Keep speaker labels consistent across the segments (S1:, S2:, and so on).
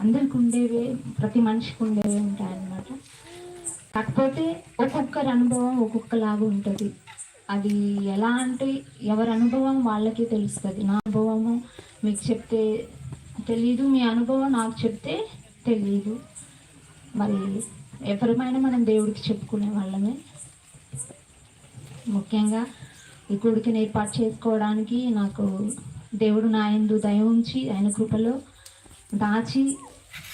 S1: అందరికి ఉండేవే ప్రతి మనిషికి ఉండేవే ఉంటాయన్నమాట. కాకపోతే ఒక్కొక్కరి అనుభవం ఒక్కొక్కలాగా ఉంటుంది. అది ఎలా అంటే ఎవరి అనుభవం వాళ్ళకే తెలుస్తుంది. నా అనుభవము మీకు చెప్తే తెలీదు మీ అనుభవం నాకు చెప్తే తెలీదు. మరి ఎవరమైనా మనం దేవుడికి చెప్పుకునే వాళ్ళమే. ముఖ్యంగా ఈ గుడికి ఏర్పాటు చేసుకోవడానికి నాకు దేవుడు నాయందు దయ ఉంచి ఆయన కృపలో దాచి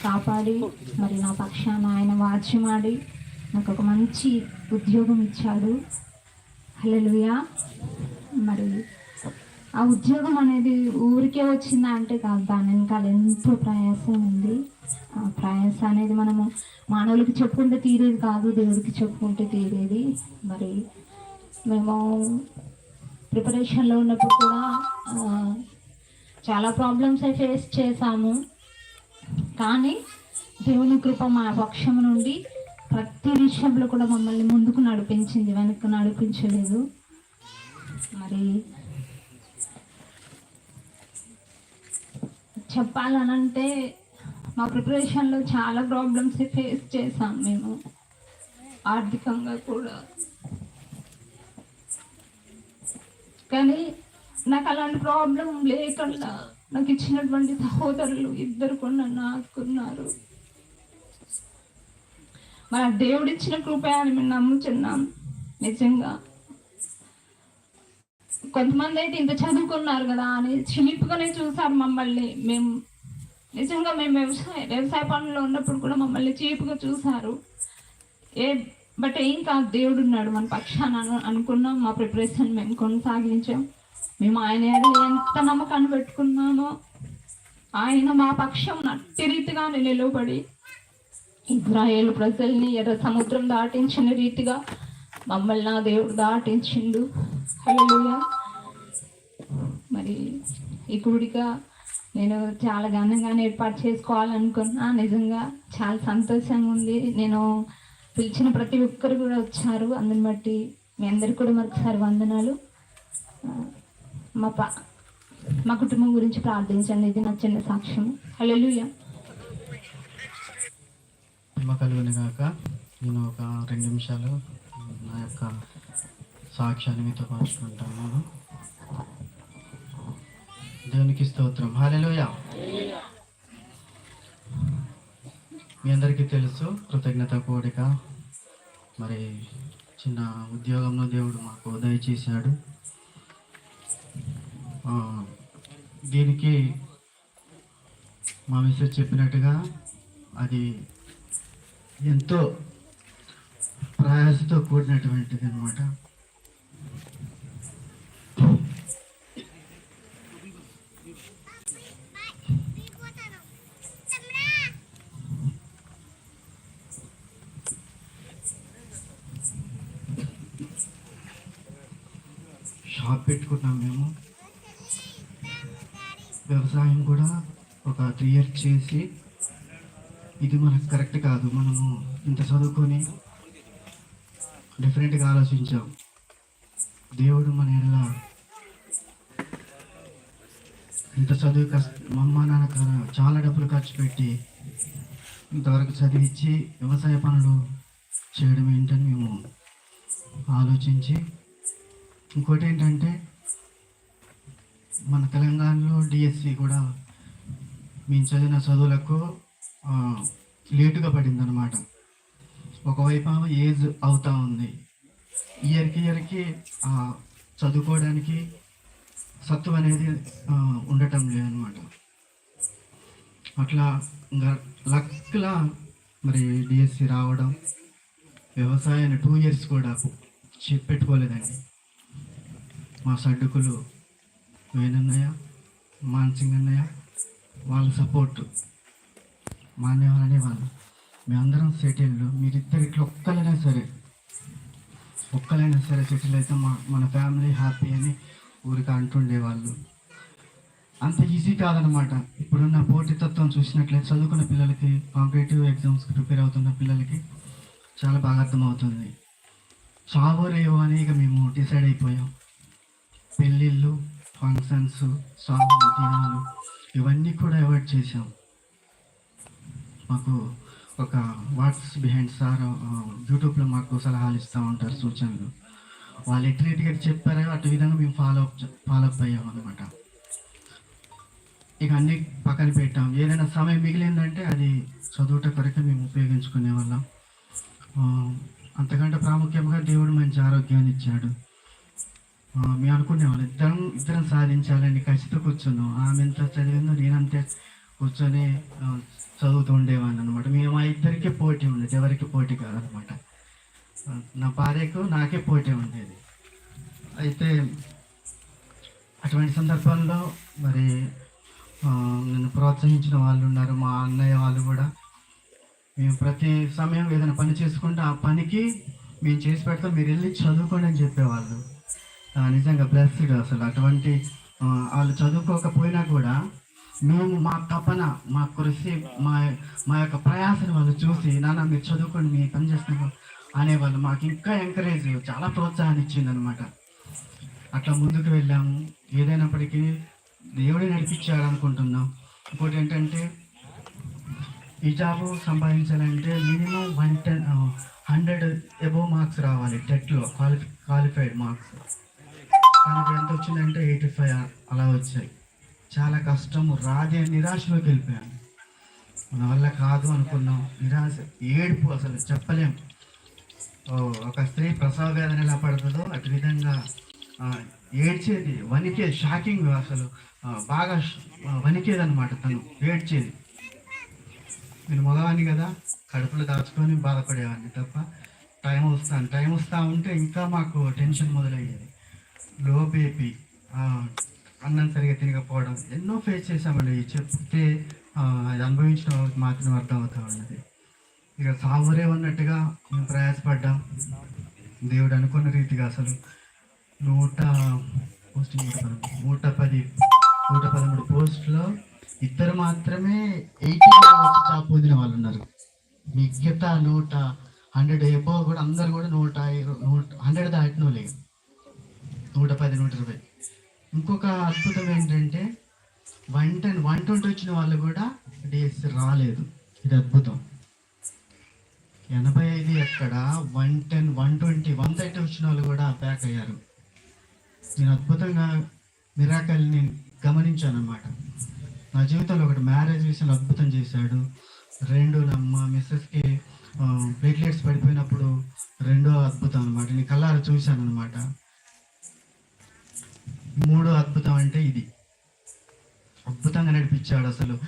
S1: కాపాడి మరి నా పక్షాన ఆయన వాచ్యమాడి నాకు ఒక మంచి ఉద్యోగం ఇచ్చాడు. హలలుయా మరి ఆ ఉద్యోగం అనేది ఊరికే వచ్చిందా అంటే కాదు దాని వెనకాల ఎంతో ప్రయాసం ఉంది. ఆ ప్రయాస అనేది మనము మానవులకి చెప్పుకుంటే తీరేది కాదు దేవుడికి చెప్పుకుంటే తీరేది. మరి మేము ప్రిపరేషన్లో ఉన్నప్పుడు కూడా చాలా ప్రాబ్లమ్స్ ఫేస్ చేశాము. కానీ దేవుని కృప మన పక్షం నుండి ప్రతి విషయంలో కూడా మమ్మల్ని ముందుకు నడిపించింది వెనక్కి నడిపించలేదు. మరి చెప్పాలనంటే మా ప్రిపరేషన్లో చాలా ప్రాబ్లమ్స్ ఫేస్ చేసాం మేము ఆర్థికంగా కూడా. కానీ నాకు అలాంటి ప్రాబ్లం లేకుండా నాకు ఇచ్చినటువంటి సహోదరులు ఇద్దరు కూడా నన్ను ఆదుకున్నారు మన దేవుడిచ్చిన కృప అని మేము నమ్ముచున్నాం. నిజంగా. కొంతమంది అయితే ఇంత చదువుకున్నారు కదా అని చిలిపుగానే చూసారు మమ్మల్ని. మేము నిజంగా మేము వ్యవసాయ వ్యవసాయ పనుల్లో ఉన్నప్పుడు కూడా మమ్మల్ని చీపుగా చూసారు ఏ బట్ ఏం కాదు దేవుడు ఉన్నాడు మన పక్షాన అనుకున్నాం. మా ప్రిపరేషన్ మేము కొనసాగించాం. మేము ఆయన ఎంత నమ్మకాన్ని పెట్టుకున్నామో ఆయన మా పక్షం నట్టి రీతిగా నిలబడి ఇజ్రాయేల్ ప్రజల్ని ఎర్ర సముద్రం దాటించిన రీతిగా మమ్మల్ని నా దేవుడు దాటించిండు. హల్లెలూయా. మరి ఈ గుడిగా నేను చాలా ఘనంగానే ఏర్పాటు చేసుకోవాలనుకున్నా. నిజంగా చాలా సంతోషంగా ఉంది. నేను పిలిచిన ప్రతి ఒక్కరు కూడా వచ్చారు. అందుని బట్టి మీ అందరికి కూడా మరొకసారి వందనాలు. మా పా మా కుటుంబం గురించి ప్రార్థించండి. ఇది నా చిన్న సాక్ష్యం. హలో
S2: ప్రేమ కలుగుని నేను ఒక రెండు నిమిషాలు నా యొక్క సాక్ష్యాన్ని మీతో పంచుకుంటాను. దేవునికి స్తోత్రం. హల్లెలూయ మీ అందరికీ తెలుసు కృతజ్ఞత కోడిక మరి చిన్న ఉద్యోగంలో దేవుడు మాకు దయచేశాడు. దీనికి మా మిస్టర్ చెప్పినట్టుగా అది ఎంతో ప్రయాసతో కూడినటువంటిది అనమాట షాప్ పెట్టుకున్నాం మేము వ్యవసాయం కూడా ఒక త్రీ ఇయర్స్ చేసి ఇది మనకు కరెక్ట్ కాదు. మనము ఇంత చదువుకొని డిఫరెంట్గా ఆలోచించాం. దేవుడు మన ఎలా ఇంత చదువు కష్ట అమ్మ నాన్న చాలా డబ్బులు ఖర్చు పెట్టి ఇంతవరకు చదివించి వ్యవసాయ పనులు చేయడం ఏంటని మేము ఆలోచించి ఇంకోటి ఏంటంటే మన తెలంగాణలో డిఎస్సి కూడా మేము చదివిన చదువులకు లేటుగా పడిందనమాట ఒకవైపు ఏజ్ అవుతా ఉంది. ఇయర్కి ఇయర్కి చదువుకోవడానికి సత్తు అనేది ఉండటం లేదనమాట అట్లా ఇంకా లక్లా మరి డిఎస్సి రావడం వ్యవసాయాన్ని టూ ఇయర్స్ కూడా చె- పెట్టుకోలేదండి. మా సడ్డుకులు వేణన్నయ్య మాన్సింగ్ అన్నయ్య వాళ్ళ సపోర్ట్ మా వాళ్ళు. అనేవాళ్ళు మేమందరం సెటిల్ మీరిద్దరు ఇట్లా ఒక్కలైనా సరే ఒక్కలైనా సరే సెటిల్ అయితే మా మన ఫ్యామిలీ హ్యాపీ అని ఊరికి అంటుండేవాళ్ళు అంత ఈజీ కాదనమాట ఇప్పుడున్న పోటీతత్వం చూసినట్లయితే చదువుకున్న పిల్లలకి కాంపిటేటివ్ ఎగ్జామ్స్కి ప్రిపేర్ అవుతున్న పిల్లలకి చాలా బాగా అర్థమవుతుంది. చావో రేవో అని ఇక మేము డిసైడ్ అయిపోయాం. పెళ్ళిళ్ళు ఫంక్షన్స్ సాంగ్ దినాలు ఇవన్నీ కూడా అవాయిడ్ చేసాం మాకు ఒక వాట్స్ బిహైండ్ సార్ యూట్యూబ్లో మాకు సలహాలు ఇస్తూ ఉంటారు సూచనలు. వాళ్ళు ఎటు రీతిగా చెప్పారో అటు విధంగా మేము ఫాలో అప్ ఫాలో అప్ అయ్యాం అనమాట ఇక అన్ని పక్కన పెట్టాం. ఏదైనా సమయం మిగిలిందంటే అది చదువుట కొరకు మేము ఉపయోగించుకునే వాళ్ళం. అంతకంటే ప్రాముఖ్యంగా దేవుడు మంచి ఆరోగ్యాన్ని ఇచ్చాడు. మేము అనుకునేవాళ్ళు ఇద్దరం ఇద్దరం సాధించాలని ఖచ్చితంగా కూర్చున్నాం. ఆమె ఎంత చదివిందో నేనంతే కూర్చొని ఆ, చదువుతూ ఉండేవాడిని అనమాట మేము మా ఇద్దరికే పోటీ ఉండేది ఎవరికి పోటీ కాదనమాట నా భార్యకు నాకే పోటీ ఉండేది. అయితే అటువంటి సందర్భాల్లో మరి నన్ను ప్రోత్సహించిన వాళ్ళు ఉన్నారు మా అన్నయ్య వాళ్ళు కూడా. మేము ప్రతి సమయం ఏదైనా పని చేసుకుంటే ఆ పనికి మేము చేసి పెడతాం మీరు వెళ్ళి చదువుకోండి అని చెప్పేవాళ్ళు. నిజంగా బ్లెస్డ్ అసలు. అటువంటి వాళ్ళు చదువుకోకపోయినా కూడా మేము మా తపన మా కృషి మా మా యొక్క ప్రయాసను వాళ్ళు చూసి నాన్న మీరు చదువుకోండి మీ పని చేస్తున్నారు అనేవాళ్ళు మాకు ఇంకా ఎంకరేజ్ చాలా ప్రోత్సాహాన్ని ఇచ్చింది అనమాట అట్లా ముందుకు వెళ్ళాము. ఏదైనప్పటికీ దేవుడే నడిపించాడు అనుకుంటున్నాం ఇంకోటి ఏంటంటే ఈ జాబ్ సంపాదించాలంటే minimum one ten hundred above marks రావాలి టెట్లో క్వాలిఫై క్వాలిఫైడ్ మార్క్స్. కానీ ఎంత వచ్చిందంటే ఎయిటీ ఫైవ్ అలా వచ్చాయి. చాలా కష్టము. రాజే నిరాశలోకి వెళ్ళిపోయాను. మన వల్ల కాదు అనుకున్నాం. నిరాశ ఏడుపు అసలు చెప్పలేం. ఓ, ఒక స్త్రీ ప్రసవ వేదన ఎలా పడుతుందో అటు విధంగా ఏడ్చేది వణికే షాకింగ్ అసలు. బాగా వణికేది అనమాట తను ఏడ్చేది. నేను మగవాడిని కదా కడుపులో దాచుకొని బాధపడేవాడిని తప్ప టైం వస్తాను. టైం వస్తూ ఉంటే ఇంకా మాకు టెన్షన్ మొదలయ్యేది. లో బీపీ అన్నం సరిగా తినకపోవడం ఎన్నో ఫేస్ చేసామండి చెప్తే అది అనుభవించిన వాళ్ళకి మాత్రం అర్థం ఉన్నది. ఇక సావురే ఉన్నట్టుగా మేము ప్రయాసపడ్డాం. దేవుడు అనుకున్న రీతిగా అసలు నూట పోస్టింగ్ నూట నూట పది నూట పదమూడు పోస్టులో ఇద్దరు మాత్రమే ఎయిటీ వచ్చి పొందిన వాళ్ళు ఉన్నారు. మిగతా నూట హండ్రెడ్ ఎబో కూడా అందరు కూడా నూట ఇరవై- నూట హండ్రెడ్ దాటిన లేదు నూట పది నూట ఇరవై. ఇంకొక అద్భుతం ఏంటంటే వన్ టెన్ వన్ ట్వంటీ వచ్చిన వాళ్ళు కూడా డిఎస్సి రాలేదు. ఇది అద్భుతం. ఎనభై ఐదు ఎక్కడ? One ten one twenty one thirty వచ్చిన వాళ్ళు కూడా ప్యాక్ అయ్యారు. నేను అద్భుతంగా మిరాకల్ని గమనించాను అనమాట నా జీవితంలో ఒకటి మ్యారేజ్ విషయంలో అద్భుతం చేశాడు. రెండు నమ్మ మా మిస్సెస్కి ప్లేట్లెట్స్ పడిపోయినప్పుడు రెండో అద్భుతం అనమాట నేను కళ్ళారు చూశాను అనమాట మూడో అద్భుతం అంటే ఇది. అద్భుతంగా నడిపించాడు అసలు.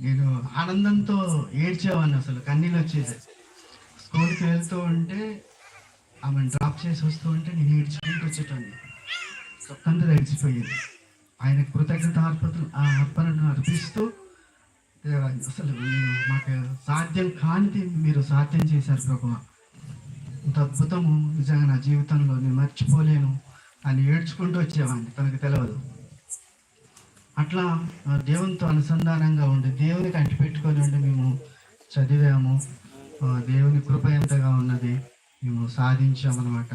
S2: నేను ఆనందంతో ఏడ్చేవాడిని అసలు కన్నీళ్ళు వచ్చేసాయి స్కూల్కి వెళ్తూ ఉంటే ఆమెను డ్రాప్ చేసి వస్తూ ఉంటే నేను ఏడ్చుకుంటూ వచ్చేటండి సొక్కంతా తడిచిపోయేది. ఆయన కృతజ్ఞత అర్పణ ఆ అర్పణను అర్పిస్తూ అసలు మాకు సాధ్యం కానిది మీరు సాధ్యం చేశారు ప్రభు ఇంత అద్భుతము నిజంగా నా జీవితంలో నేను మర్చిపోలేను. అని ఏడ్చుకుంటూ వచ్చేవాడిని తనకు తెలియదు అట్లా దేవునితో అనుసంధానంగా ఉండి దేవునికి అంటిపెట్టుకొని ఉండి మేము చదివాము. దేవుని కృప ఎంతగా ఉన్నది మేము సాధించామన్నమాట.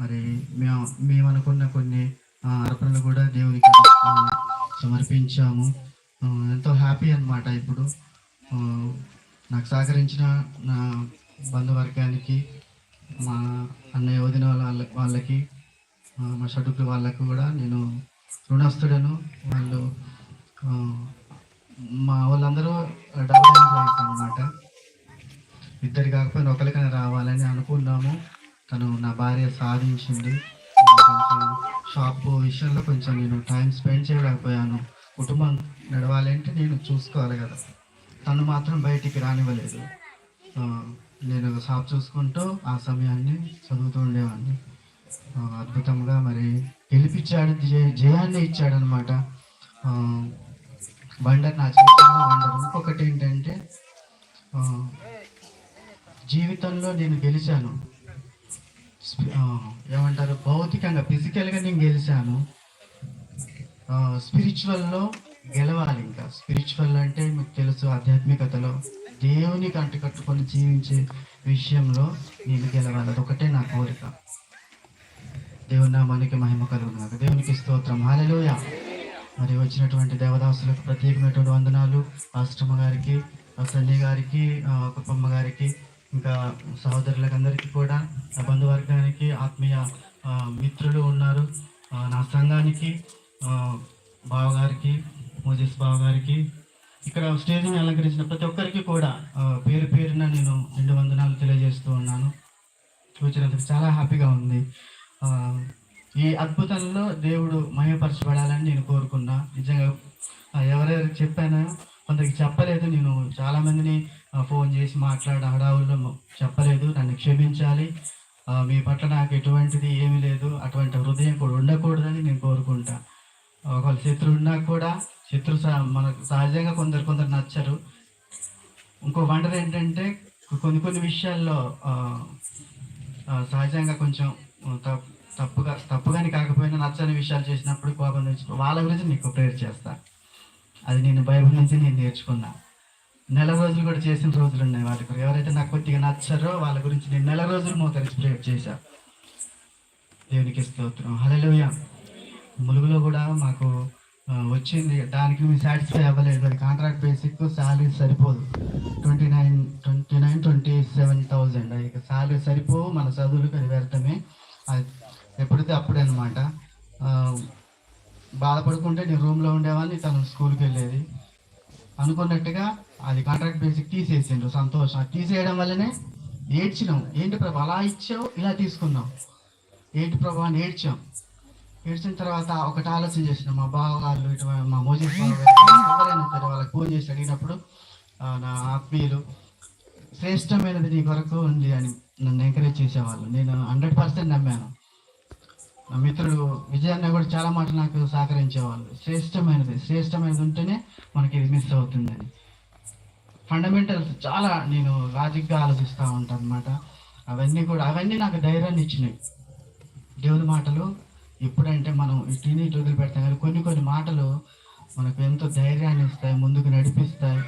S2: మరి మేము మేము అనుకున్న కొన్ని అర్పణలు కూడా దేవునికి సమర్పించాము. ఎంతో హ్యాపీ అన్నమాట ఇప్పుడు. నాకు సహకరించిన నా బంధువర్గానికి మా అన్నయ్య వదిన వాళ్ళ వాళ్ళకి మా షడుకుల వాళ్ళకు కూడా నేను రుణస్తుడను. వాళ్ళు మా వాళ్ళందరూ డబుల్ ఎంప్లాయీస్ అనమాట ఇద్దరు కాకపోయినా ఒకరికైనా రావాలని అనుకున్నాము. తను నా భార్య సాధించింది. షాప్ విషయంలో కొంచెం నేను టైం స్పెండ్ చేయలేకపోయాను. కుటుంబం నడవాలంటే నేను చూసుకోవాలి కదా. తను మాత్రం బయటికి రానివ్వలేదు. నేను షాప్ చూసుకుంటూ ఆ సమయాన్ని చదువుతూ ఉండేవాడిని. అద్భుతంగా మరి గెలిపించాడు జయ- జయాన్ని ఇచ్చాడు అనమాట బండర్ నా జీవితంలో బండర్ ఇంకొకటి ఏంటంటే జీవితంలో నేను గెలిచాను. ఏమంటారు భౌతికంగా ఫిజికల్గా నేను గెలిచాను. స్పిరిచువల్లో గెలవాలి ఇంకా. స్పిరిచువల్ అంటే మీకు తెలుసు ఆధ్యాత్మికతలో దేవునికి అంటుకట్టుకొని జీవించే విషయంలో నేను గెలవాలి. అదొకటే నా కోరిక. దేవుని నామానికి మహిమ కలుగునాక దేవునికి స్తోత్రం. హాలలోయ మరి వచ్చినటువంటి దేవదాసులకు ప్రత్యేకమైనటువంటి వందనాలు. ఆశ్రమ గారికి సన్నీ గారికి కుప్పమ్మ గారికి ఇంకా సహోదరులకు అందరికీ కూడా బంధువర్గానికి ఆత్మీయ మిత్రులు ఉన్నారు. నా సంఘానికి బావగారికి మోజెస్ బావగారికి ఇక్కడ స్టేజ్ని అలంకరించిన ప్రతి ఒక్కరికి కూడా పేరు పేరున నేను రెండు వందనాలు తెలియజేస్తూ ఉన్నాను. చూసినందుకు చాలా హ్యాపీగా ఉంది. ఈ అద్భుతంలో దేవుడు మహిమపరచబడాలని నేను కోరుకున్నా. నిజంగా ఎవరెవరికి చెప్పానో కొందరికి చెప్పలేదు. నేను చాలా మందిని ఫోన్ చేసి మాట్లాడ హడావుల్లో చెప్పలేదు. నన్ను క్షమించాలి. మీ పట్ల నాకు ఎటువంటిది ఏమీ లేదు. అటువంటి హృదయం కూడా ఉండకూడదని నేను కోరుకుంటా. ఒకవేళ శత్రువు ఉన్నా కూడా శత్రు సహ- మనకు సహజంగా కొందరు కొందరు నచ్చరు. ఇంకో వండర్ ఏంటంటే కొన్ని కొన్ని విషయాల్లో సహజంగా కొంచెం తప్పుగా తప్పుగాని కాకపోయినా నచ్చని విషయాలు చేసినప్పుడు కోపం తెచ్చుకో వాళ్ళ గురించి నీకు ప్రేయర్ చేస్తా. అది నేను బైబిల్ నుంచి నేను నేర్చుకున్నా. నెల రోజులు కూడా చేసిన రోజులు ఉన్నాయి వాళ్ళ గురించి. ఎవరైతే నాకు కొద్దిగా నచ్చారో వాళ్ళ గురించి నేను నెల రోజులు మోకరించి ప్రేయర్ చేశా. దేవునికి స్తోత్రం. హలోయ ములుగులో కూడా మాకు వచ్చింది. దానికి మేము సాటిస్ఫై అవ్వలేదు. అది కాంట్రాక్ట్ బేసిక్ శాలరీ సరిపోదు. Twenty nine twenty nine twenty seven thousand ఇక శాలరీ సరిపోవు. మన చదువులకు అది వ్యర్థమే. ఎప్పుడైతే అప్పుడే అనమాట బాధపడుకుంటే నేను రూమ్లో ఉండేవాడిని తను స్కూల్కి వెళ్ళేది. అనుకున్నట్టుగా అది కాంట్రాక్ట్ బేసిక్ తీసేసిండ్రు సంతోషం. తీసేయడం వల్లనే ఏడ్చినాం. ఏంటి ప్రభా అలా ఇచ్చావు? ఇలా తీసుకున్నాం ఏంటి ప్రభా అని ఏడ్చాం. ఏడ్చిన తర్వాత ఒకటి ఆలోచన చేసిన. మా బావగారు ఇటు మా మోజీస్ ఎవరైనా సరే వాళ్ళకి ఫోన్ చేసి అడిగినప్పుడు నా ఆత్మీయులు శ్రేష్టమైనది నీ కొరకు ఉంది అని నన్ను ఎంకరేజ్ చేసేవాళ్ళు. నేను హండ్రెడ్ పర్సెంట్ నమ్మాను. నా మిత్రుడు విజయాన్న కూడా చాలా మాటలు నాకు సహకరించేవాళ్ళు. శ్రేష్టమైనది. శ్రేష్టమైనది ఉంటేనే మనకి ఇది మిస్ అవుతుందని ఫండమెంటల్స్ చాలా నేను లాజిక్గా ఆలోచిస్తూ ఉంటాను అనమాట అవన్నీ కూడా అవన్నీ నాకు ధైర్యాన్ని ఇచ్చినాయి దేవుని మాటలు ఎప్పుడంటే మనం ఇటుని ఇటు వదిలిపెడతాం కానీ కొన్ని కొన్ని మాటలు మనకు ఎంతో ధైర్యాన్ని ఇస్తాయి ముందుకు నడిపిస్తాయి.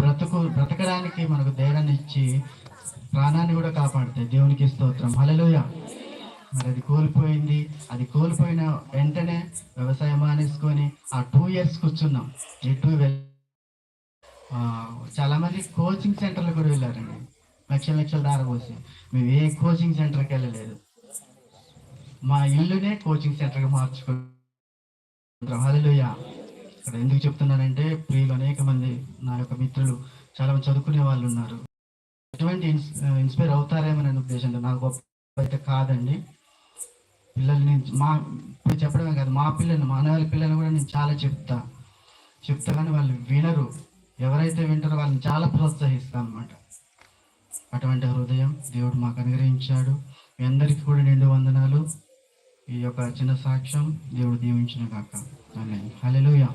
S2: బ్రతుకు బ్రతకడానికి మనకు ధైర్యాన్ని ఇచ్చి ప్రాణాన్ని కూడా కాపాడుతాయి. దేవునికి స్తోత్రం. మలలోయ మరి అది కోల్పోయింది. అది కోల్పోయిన వెంటనే వ్యవసాయం మానేసుకొని ఆ టూ ఇయర్స్ కూర్చున్నాం. ఎటు చాలా మంది కోచింగ్ సెంటర్లు కూడా వెళ్ళారండి. లక్షల లక్షల దారపోసి మేము ఏ కోచింగ్ సెంటర్కి వెళ్ళలేదు. మా ఇల్లునే కోచింగ్ సెంటర్గా మార్చుకుంటాం హల్లెలూయా. ఇక్కడ ఎందుకు చెప్తున్నానంటే ప్రియులు అనేక మంది నా యొక్క మిత్రులు చాలా మంది చదువుకునే వాళ్ళు ఉన్నారు. ఎటువంటి ఇన్స్ ఇన్స్పైర్ అవుతారేమో అనే ఉద్దేశంతో నాకు గొప్ప అయితే కాదండి. పిల్లల్ని మా ఇప్పుడు చెప్పడమే కాదు మా పిల్లల్ని మా అన్నవాళ్ళ పిల్లల్ని కూడా నేను చాలా చెప్తా. చెప్తా కానీ వాళ్ళు వినరు. ఎవరైతే వింటారో వాళ్ళని చాలా ప్రోత్సహిస్తాను అనమాట అటువంటి హృదయం దేవుడు మాకు అనుగ్రహించాడు. మీ అందరికీ కూడా నిండు వందనాలు. ఈ యొక్క చిన్న సాక్ష్యం దేవుడు దీవించిన కాక హల్లెలూయా.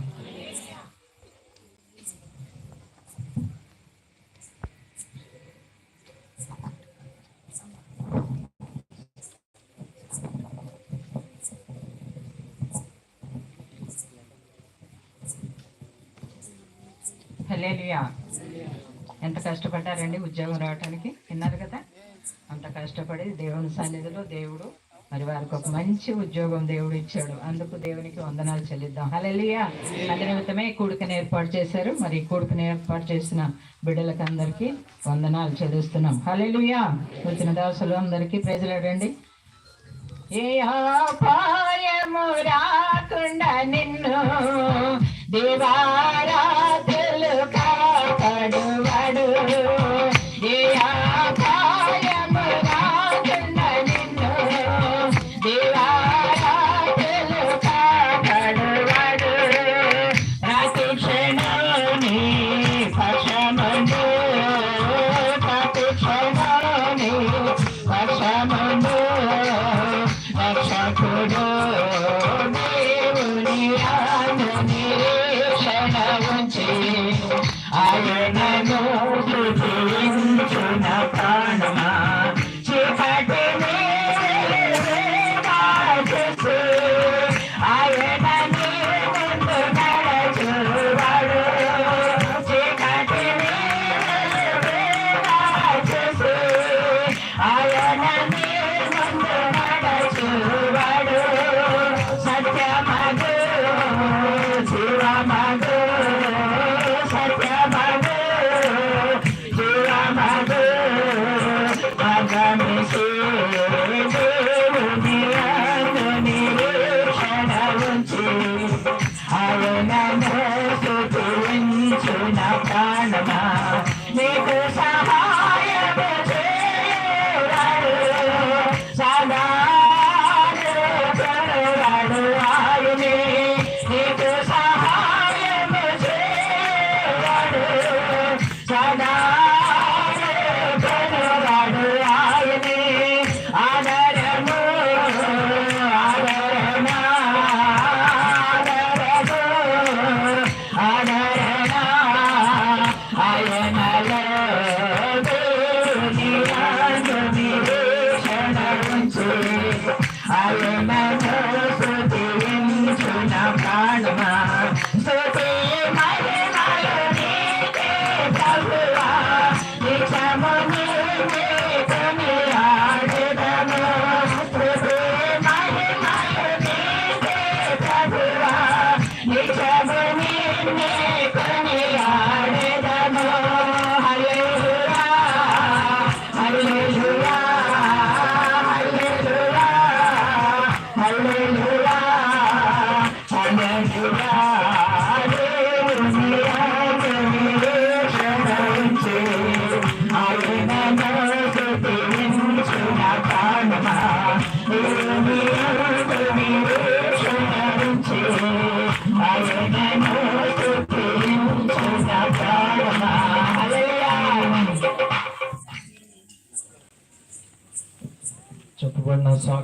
S3: హలేలియా ఎంత కష్టపడ్డారండి ఉద్యోగం రావడానికి విన్నారు కదా? అంత కష్టపడి దేవుని సన్నిధిలో దేవుడు మరి వారికి ఒక మంచి ఉద్యోగం దేవుడు ఇచ్చాడు. అందుకు దేవునికి వందనాలు చెల్లిద్దాం. హలలియా అది నిమిత్తమే ఈ ఏర్పాటు చేశారు. మరి ఈ ఏర్పాటు చేసిన బిడ్డలకు అందరికీ వందనాలు చెల్లిస్తున్నాం. హలలియా వచ్చిన దాసులు అందరికీ ప్రజలాడండి ఏ రాకుండా నిన్ను దేవారాధులు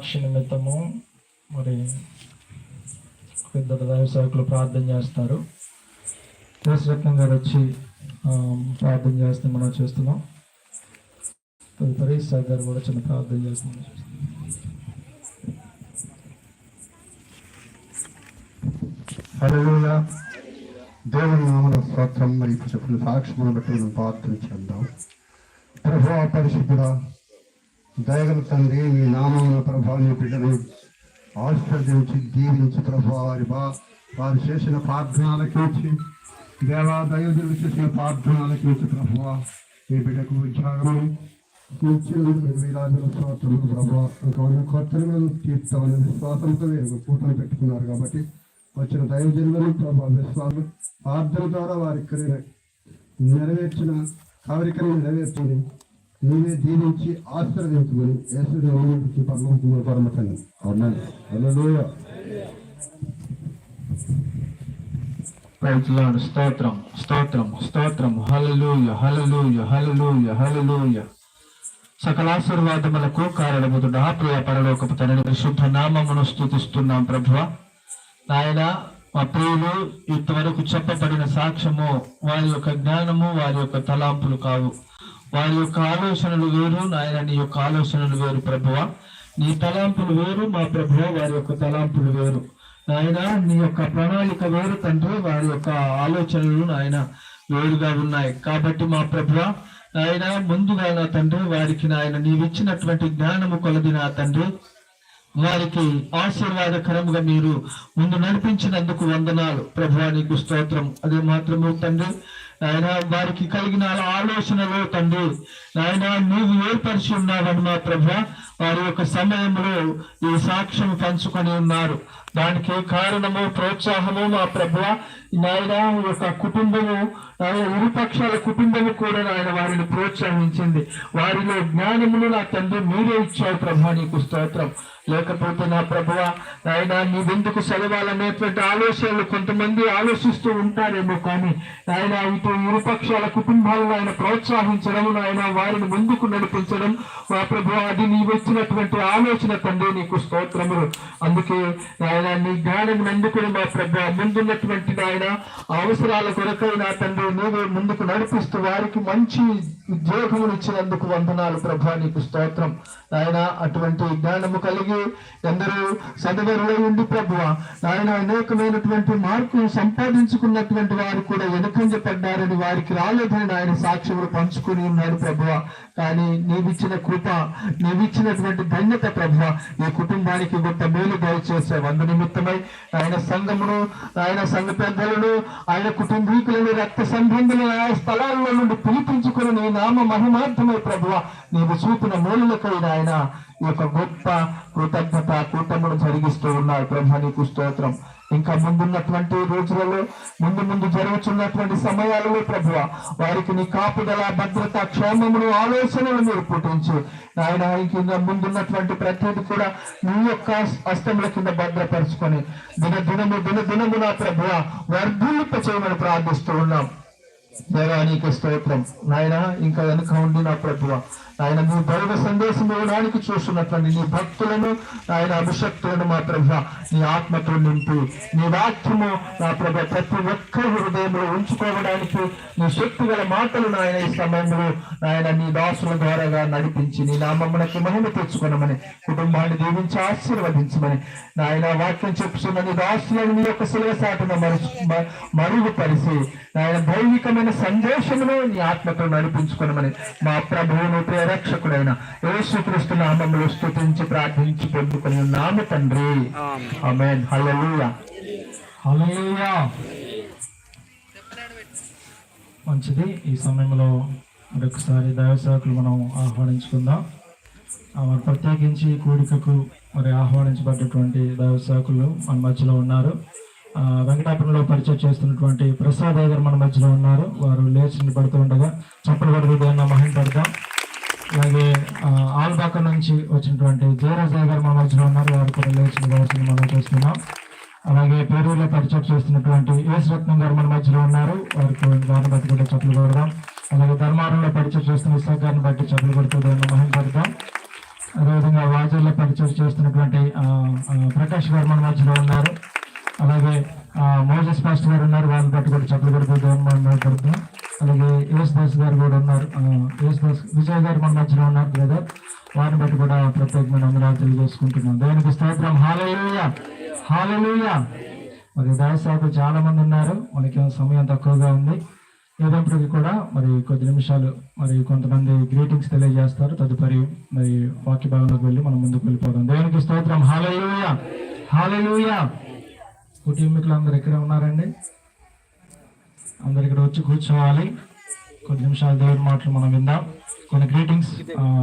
S4: సాక్షి నిమిత్తము మరి ఇద్దరు దైవ సేవకులు ప్రార్థన చేస్తారు. దేశరత్నం గారు వచ్చి ప్రార్థన చేస్తే మనం చేస్తున్నాం. తదుపరి సార్ గారు కూడా చిన్న ప్రార్థన చేస్తున్నాం
S5: హలో దేవుని నామన స్తోత్రం. మరి ఇప్పుడు చెప్పిన సాక్ష్యమును బట్టి మనం ప్రార్థన చేద్దాం. ప్రభు పరిశుద్ధుడా దయగల తండ్రి మీ నామంలో ప్రభా నీ బిడ్డను ఆశీర్వదించి దీవించి ప్రభా వారి బా వారు చేసిన ప్రార్థనలకించి దేవా దైవజులు చేసిన ప్రార్థనలకించి ప్రభా మీ బిడ్డకు ఉద్యోగము ఇచ్చినందుకు వేలాది ప్రభా ఇంకొన్ని కొత్తలను విశ్వాసంతో వీరు కూటమి పెట్టుకున్నారు కాబట్టి వచ్చిన దైవజనులను ప్రభా విశ్వాసం ప్రార్థన ద్వారా వారి నెరవేర్చిన కవరికని నెరవేర్చండి. నీవే దీవించి ఆశీర్వదించమని యేసుదేవునికి పరలోకములో పరమతండి అవునండి హల్లెలూయా.
S4: Praise lord. స్తోత్రం స్తోత్రం స్తోత్రం. హల్లెలూయ హల్లెలూయ హల్లెలూయ హల్లెలూయ. సకలాశీర్వాదములకు ఆశీర్వాదములకు ప్రియ పరలోకపు తండ్రి పరిశుద్ధ నామమును స్థుతిస్తున్నాం ప్రభువ. నాయన మా ప్రియులు ఇంతవరకు చెప్పబడిన సాక్ష్యము వారి యొక్క జ్ఞానము వారి యొక్క తలాంపులు కావు. వారి యొక్క ఆలోచనలు వేరు నాయన నీ యొక్క ఆలోచనలు వేరు ప్రభువ. నీ తలాంపులు వేరు మా ప్రభువ వారి యొక్క తలాంపులు వేరు. నాయన నీ యొక్క ప్రణాళిక వేరు తండ్రి వారి యొక్క ఆలోచనలు నాయన వేరుగా ఉన్నాయి. కాబట్టి మా ప్రభువ నాయన ముందుగా నా తండ్రి వారికి నాయన నీవిచ్చినటువంటి జ్ఞానము కొలది నా తండ్రి. వారికి ఆశీర్వాదకరముగా మీరు ముందు నడిపించినందుకు వందనాలు. ప్రభువా నీకు స్తోత్రం. అదే మాత్రము తండ్రి నాయన వారికి కలిగిన ఆలోచనలో తండ్రి నాయన నీవు ఏర్పరిచి ఉన్నావని మా ప్రభు వారి యొక్క సమయంలో ఈ సాక్ష్యం పంచుకొని ఉన్నారు. దానికి కారణము ప్రోత్సాహము మా ప్రభు నాయన యొక్క కుటుంబము ఇరుపక్షాల కుటుంబము కూడా నాయన వారిని ప్రోత్సహించింది. వారిలో జ్ఞానమును నా తండ్రి మీరే ఇచ్చావు ప్రభు నీకు స్తోత్రం. లేకపోతే నా ప్రభువ నీ నీవెందుకు సెలవాలనేటువంటి ఆలోచనలు కొంతమంది ఆలోచిస్తూ ఉంటారేమో కానీ ఆయన ఇటు ఇరుపక్షాల కుటుంబాలను ఆయన ప్రోత్సహించడం ఆయన వారిని ముందుకు నడిపించడం మా ప్రభు అది నీవెచ్చినటువంటి ఆలోచన తండ్రి నీకు స్తోత్రములు. అందుకే ఆయన నీ జ్ఞానం నందుకుని మా ప్రభు ముందున్నటువంటి నాయన అవసరాల కొరకై నా తండ్రి నీవే ముందుకు నడిపిస్తూ వారికి మంచి ఉద్యోగములు ఇచ్చినందుకు వందనాలు ప్రభు నీకు స్తోత్రం. ఆయన అటువంటి జ్ఞానము కలిగి ఎందరో సదవరులై ఉండి ప్రభువ నాయన అనేకమైనటువంటి మార్కులు సంపాదించుకున్నటువంటి వారు కూడా వెనుకంజపడ్డారని వారికి రాలేదని ఆయన సాక్ష్యములు పంచుకుని ఉన్నాడు ప్రభువ. కానీ నీవిచ్చిన కృప నీవిచ్చినటువంటి ధన్యత ప్రభువ ఈ కుటుంబానికి గొప్ప మేలు దయచేసే వంద నిమిత్తమై ఆయన సంఘమును ఆయన సంఘ పెద్దలను ఆయన కుటుంబీకులను రక్త సంబంధులను ఆయా స్థలాల్లో నుండి పిలిపించుకుని నీ నామ మహిమార్థమై ప్రభువ నీవు చూపిన మూలలకై ఆయన ఈ యొక్క గొప్ప కృతజ్ఞత కూటములు జరిగిస్తూ ఉన్నారు ప్రభు నీకు స్తోత్రం. ఇంకా ముందున్నటువంటి రోజులలో ముందు ముందు జరుగుతున్నటువంటి సమయాలలో ప్రభువ వారికి నీ కాపుదల భద్రత క్షేమమును ఆలోచనలు మీరు పుట్టించు. ఆయన కింద ముందున్నటువంటి ప్రతిది కూడా నీ యొక్క హస్తముల కింద భద్రపరుచుకొని దినదినము దినము దిన నా ప్రభువ వర్ధిల్లింప చేయమని ప్రార్థిస్తూ ఉన్నాం. దేవా నీకు స్తోత్రం. నాయన ఇంకా వెనుక ఉండి నా ప్రభువ. నాయన నీ దైవ సందేశం ఇవ్వడానికి చూస్తున్నటువంటి నీ భక్తులను నాయన అభిషక్తులను మా ప్రభ నీ ఆత్మతో నింపి. నీ వాక్యము నా ప్రభ ప్రతి ఒక్కరి హృదయంలో ఉంచుకోవడానికి నీ శక్తి గల మాటలు నాయన ఈ సమయంలో నాయన నీ దాసుల ద్వారాగా నడిపించి నీ నామమునకు మహిమ తెచ్చుకునమని కుటుంబాన్ని దీవించి ఆశీర్వదించమని నాయన వాక్యం చెప్పుతున్న నీ దాసులను నీ యొక్క శిలవ సాటున మరుచు మ- మరుగుపరిచి నాయన దైవికమైన సందేశమును నీ ఆత్మతో నడిపించుకునమని మా ప్రభువును ప్రేరక్షకుడైన యేసుక్రీస్తు నామములు స్తుతించి ప్రార్థించి పొందుకుని నామ తండ్రి. ఆమేన్. హల్లెలూయా.
S6: హల్లెలూయా. మంచిది. ఈ సమయంలో మరొకసారి దైవసేవకులు మనం ఆహ్వానించుకుందాం. ఆ, మరి ప్రత్యేకించి కూడికకు మరి ఆహ్వానించబడ్డటువంటి దైవసేవకులు మన మధ్యలో ఉన్నారు. వెంకటాపురంలో పరిచయం చేస్తున్నటువంటి ప్రసాద్ గారు మన మధ్యలో ఉన్నారు. వారు లేచి పడుతూ ఉండగా చప్పలు పడుతూ మహిళ పడతాం. అలాగే ఆల్బాక నుంచి వచ్చినటువంటి జయరాజయ్య గారు మన మధ్యలో ఉన్నారు. వారు కూడా లేచి నిలబడుతుంది మనం చేస్తున్నాం. అలాగే పేరూరులో పరిచయం చేస్తున్నటువంటి ఏసు రత్నం గారు మన మధ్యలో ఉన్నారు. వారికి వారిని బట్టి కూడా చెప్పులు కొడదాం. అలాగే ధర్మారంలో పరిచయం చేస్తున్న ఇసాక్ గారిని బట్టి చెప్పులు కొడుతుందని మహిళ పడతాం. అదేవిధంగా వాజర్లో పరిచయం చేస్తున్నటువంటి ప్రకాష్ గారు మన మధ్యలో ఉన్నారు. మోజస్ గారు ఉన్నారు. వాళ్ళని బట్టి కూడా చెప్పులు కొడుతూ దేవుని అలాగే యేసుదాస్ గారు కూడా ఉన్నారు. యేసుదాస్ విజయ్ గారు మన మధ్యలో ఉన్నారు లేదా వారిని బట్టి కూడా ప్రత్యేకమైన వందనాలు తెలియజేసుకుంటున్నాం. దేవునికి స్తోత్రం. హాలూయ హాలూయ మరి దాయసాకు చాలా మంది ఉన్నారు. మనకి సమయం తక్కువగా ఉంది. ఏదైనప్పటికీ కూడా మరి కొద్ది నిమిషాలు మరి కొంతమంది గ్రీటింగ్స్ తెలియజేస్తారు. తదుపరి మరి వాక్య భాగంలోకి వెళ్ళి మనం ముందుకు వెళ్ళిపోదాం. దేవునికి స్తోత్రం. హాలూయ హాలూయ కుటుంబీకులు అందరు ఎక్కడ ఉన్నారండి? అందరు ఇక్కడ వచ్చి కూర్చోవాలి. కొద్ది నిమిషాలు దేవుడి మాటలు మనం విందాం. కొన్ని గ్రీటింగ్స్